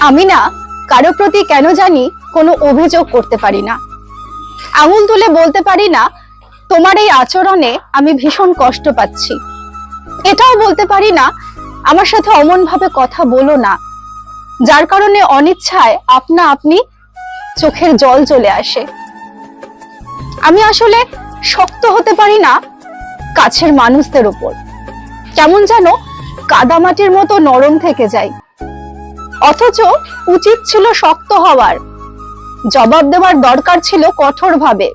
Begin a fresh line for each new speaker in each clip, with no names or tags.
আমি না কারও প্রতি কেন জানি কোনো অভিযোগ করতে পারি না। আঙুল তুলে বলতে পারি না, তোমার এই আচরণে আমি ভীষণ কষ্ট পাচ্ছি। এটাও বলতে পারি না, আমার সাথে অমন ভাবে কথা বলো না। যার কারণে অনিচ্ছায় আপনা আপনি চোখের জল চলে আসে। আমি আসলে শক্ত হতে পারি না কাছের মানুষদের উপর। কেমন যেন কাদামাটির মতো নরম থেকে যায়। অথচ উচিত ছিল শক্ত হওয়ার। জবাব দেওয়ার দরকার ছিল কঠোরভাবে।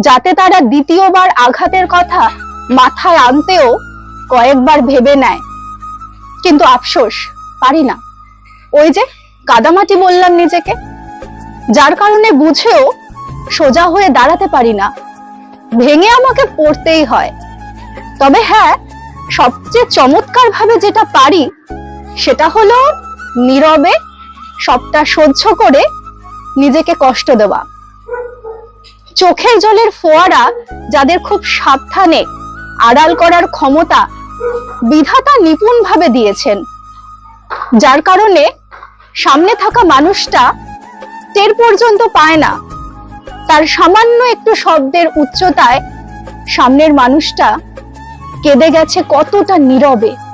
যাতে তারা দ্বিতীয়বার আঘাতের কথা মাথায় আনতেও কয়েকবার ভেবে নেয়। কিন্তু আফসোস, পারি না। ওই যে কাদামাটি বললাম নিজেকে। যার কারণে বুঝেও সোজা হয়ে দাঁড়াতে পারি না। ভেঙে আমাকে পড়তেই হয়। তবে হ্যাঁ সবচেয়ে চমৎকার ভাবে যেটা পারি, সেটা হলো নীরবে সবটা সহ্য করে নিজেকে কষ্ট দেওয়া। চোখের জলের ফোয়ারা যাদের খুব সাবধানে আড়াল করার ক্ষমতা বিধাতা নিপুণভাবে দিয়েছেন। যার কারণে সামনে থাকা মানুষটা টের পর্যন্ত পায় না। তার সামান্য একটু শব্দের উচ্চতায় সামনের মানুষটা কেঁদে গেছে কতটা নীরবে।